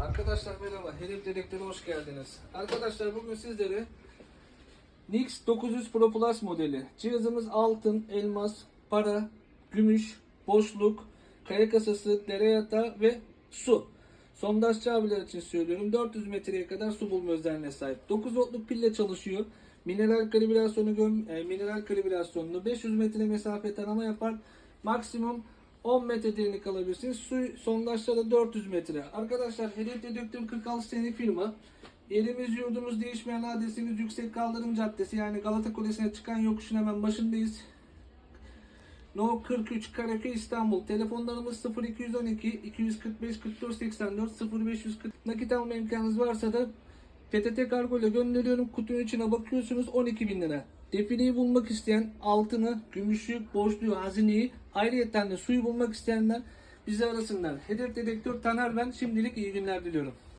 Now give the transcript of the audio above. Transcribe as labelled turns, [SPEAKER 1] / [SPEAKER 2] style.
[SPEAKER 1] Arkadaşlar merhaba, Hedef Dedektörü hoş geldiniz. Arkadaşlar bugün sizlere Nix 900 Pro Plus modeli. Cihazımız altın, elmas, para, gümüş, boşluk, kaya kasası, dere yatağı ve su. Sondajçı abiler için söylüyorum. 400 metreye kadar su bulma özelliğine sahip. 9 voltluk pille çalışıyor. Mineral kalibrasyonu e, mineral kalibrasyonlu 500 metre mesafe tarama yapar. Maksimum 10 metre derinlik alabilirsiniz. Su sondajda da 400 metre. Arkadaşlar Hedef Dedektör 46 senelik firma. Yerimiz yurdumuz değişmeyen adresimiz Yüksek Kaldırım Caddesi yani Galata Kulesi'ne çıkan yokuşun hemen başındayız. No 43 Karaköy İstanbul. Telefonlarımız 0212 245 44 84 0540. Nakit alma imkanınız varsa da PTT kargo ile gönderiyorum. Kutunun içine bakıyorsunuz 12 bin lira. Defineyi bulmak isteyen altını, gümüşü, boşluğu, hazineyi ayrıyetten de suyu bulmak isteyenler bizi arasınlar. Hedef dedektör Taner ben. Şimdilik iyi günler diliyorum.